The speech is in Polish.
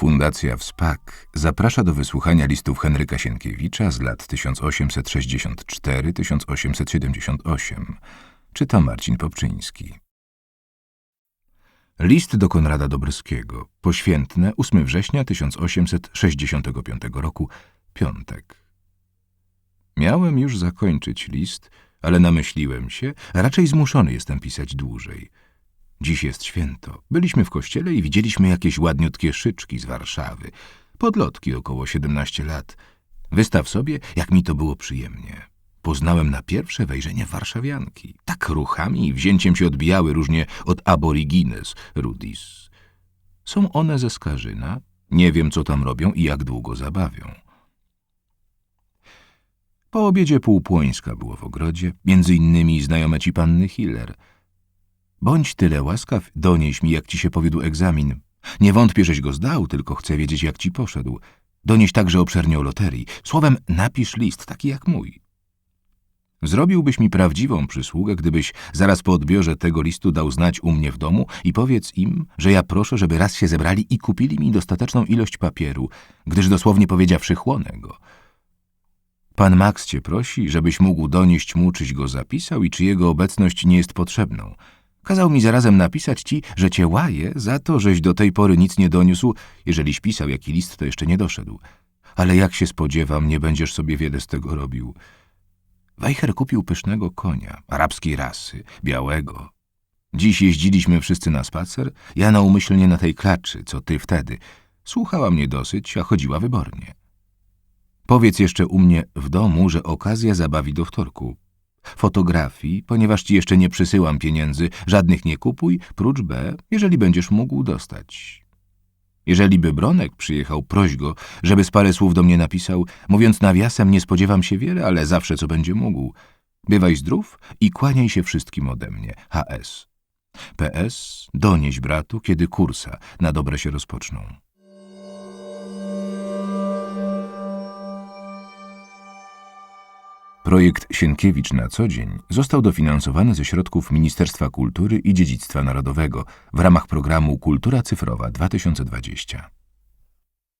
Fundacja WSPAK zaprasza do wysłuchania listów Henryka Sienkiewicza z lat 1864-1878. Czyta Marcin Popczyński. List do Konrada Dobrskiego. Poświętne 8 września 1865 roku. Piątek. Miałem już zakończyć list, ale namyśliłem się, raczej zmuszony jestem pisać dłużej. Dziś jest święto. Byliśmy w kościele i widzieliśmy jakieś ładniutkie szyczki z Warszawy. Podlotki około 17 lat. Wystaw sobie, jak mi to było przyjemnie. Poznałem na pierwsze wejrzenie warszawianki. Tak ruchami i wzięciem się odbijały różnie od aborigines, rudis. Są one ze Skarżyna. Nie wiem, co tam robią i jak długo zabawią. Po obiedzie półpłońska było w ogrodzie, między innymi znajome ci panny Hiller. Bądź tyle łaskaw, donieś mi, jak ci się powiódł egzamin. Nie wątpię, żeś go zdał, tylko chcę wiedzieć, jak ci poszedł. Donieś także obszernie o loterii. Słowem, napisz list, taki jak mój. Zrobiłbyś mi prawdziwą przysługę, gdybyś zaraz po odbiorze tego listu dał znać u mnie w domu i powiedz im, że ja proszę, żeby raz się zebrali i kupili mi dostateczną ilość papieru, gdyż dosłownie powiedziawszy chłonę go. Pan Max cię prosi, żebyś mógł donieść mu, czyś go zapisał i czy jego obecność nie jest potrzebną. Kazał mi zarazem napisać ci, że cię łaje za to, żeś do tej pory nic nie doniósł, jeżeliś pisał jaki list, to jeszcze nie doszedł. Ale jak się spodziewam, nie będziesz sobie wiele z tego robił. Weicher kupił pysznego konia, arabskiej rasy, białego. Dziś jeździliśmy wszyscy na spacer, ja naumyślnie na tej klaczy, co ty wtedy. Słuchała mnie dosyć, a chodziła wybornie. Powiedz jeszcze u mnie w domu, że okazja zabawi do wtorku. Fotografii, ponieważ ci jeszcze nie przysyłam pieniędzy, żadnych nie kupuj, prócz B, jeżeli będziesz mógł dostać. Jeżeli by Bronek przyjechał, proś go, żeby z parę słów do mnie napisał, mówiąc nawiasem, nie spodziewam się wiele, ale zawsze co będzie mógł. Bywaj zdrów i kłaniaj się wszystkim ode mnie. HS. PS. Donieś bratu, kiedy kursa na dobre się rozpoczną. Projekt Sienkiewicz na co dzień został dofinansowany ze środków Ministerstwa Kultury i Dziedzictwa Narodowego w ramach programu Kultura Cyfrowa 2020.